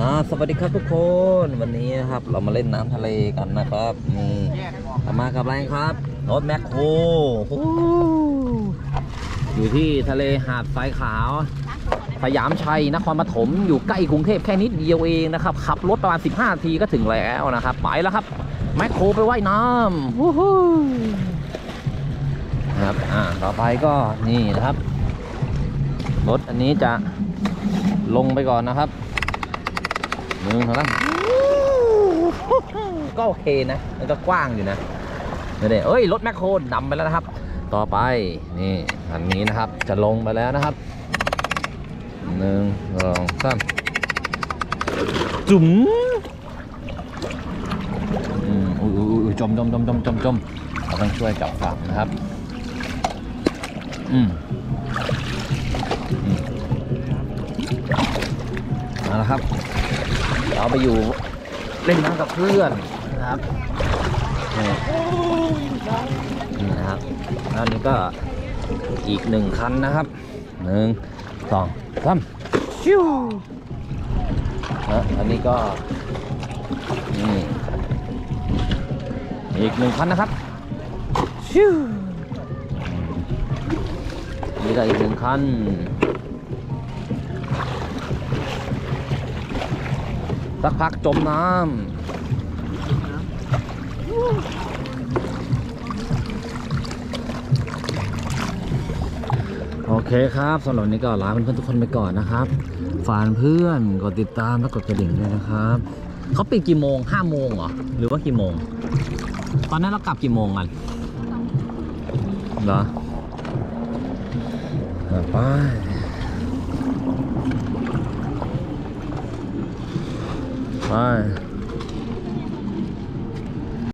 อ่าสวัสดีครับทุกคนวันนี้นะครับเรามาเล่นน้ำทะเลกันนะครับนี่เรามากับอะไรครับรถแมคโครโอ้โหอยู่ที่ทะเลหาดทรายขาวสยามชัยนครปฐมอยู่ใกล้กรุงเทพแค่นิดเดียวเองนะครับขับรถประมาณ 15นาทีก็ถึงแล้วนะครับไปแล้วครับแมคโครไปว่ายน้ำวู้ฮู้นะครับอ่าต่อไปก็นี่นะครับรถอันนี้จะลงไปก่อนนะครับ หนึ่งเท่านั้นก็โอเคนะ มันก็กว้างอยู่นะนี่เด้เอ้ย รถแมคโครดำไปแล้วนะครับ ต่อไปนี่อันนี้นะครับ จะลงไปแล้วนะครับหนึ่งสองสามจุ๋มอืมอุ้ยอุ้ยอุ้ยจมจมจมจมจมจมเราต้องช่วยจับฝั่งนะครับ อืมอืมเอาละครับ เราไปอยู่เล่นน้ำกับเพื่อนนะครับนี่นะครับแล้วอันนี้ก็อีกหนึ่งคันนะครับหนึ่งสองสามชิวนะอันนี้ก็นี่อีกหนึ่งคันนะครับชิวนี่ก็อีกหนึ่งคัน สักพักจมน้ำโอเคครับสำหรับวันนี้ก็ลาเพื่อนๆทุกคนไปก่อนนะครับ ฝากเพื่อนกดติดตามและกดกระดิ่งด้วยนะครับเขาปิดกี่โมงห้าโมงเหรอ หรือว่ากี่โมง ตอนนั้นเรากลับกี่โมงกันเหรออะไป ไป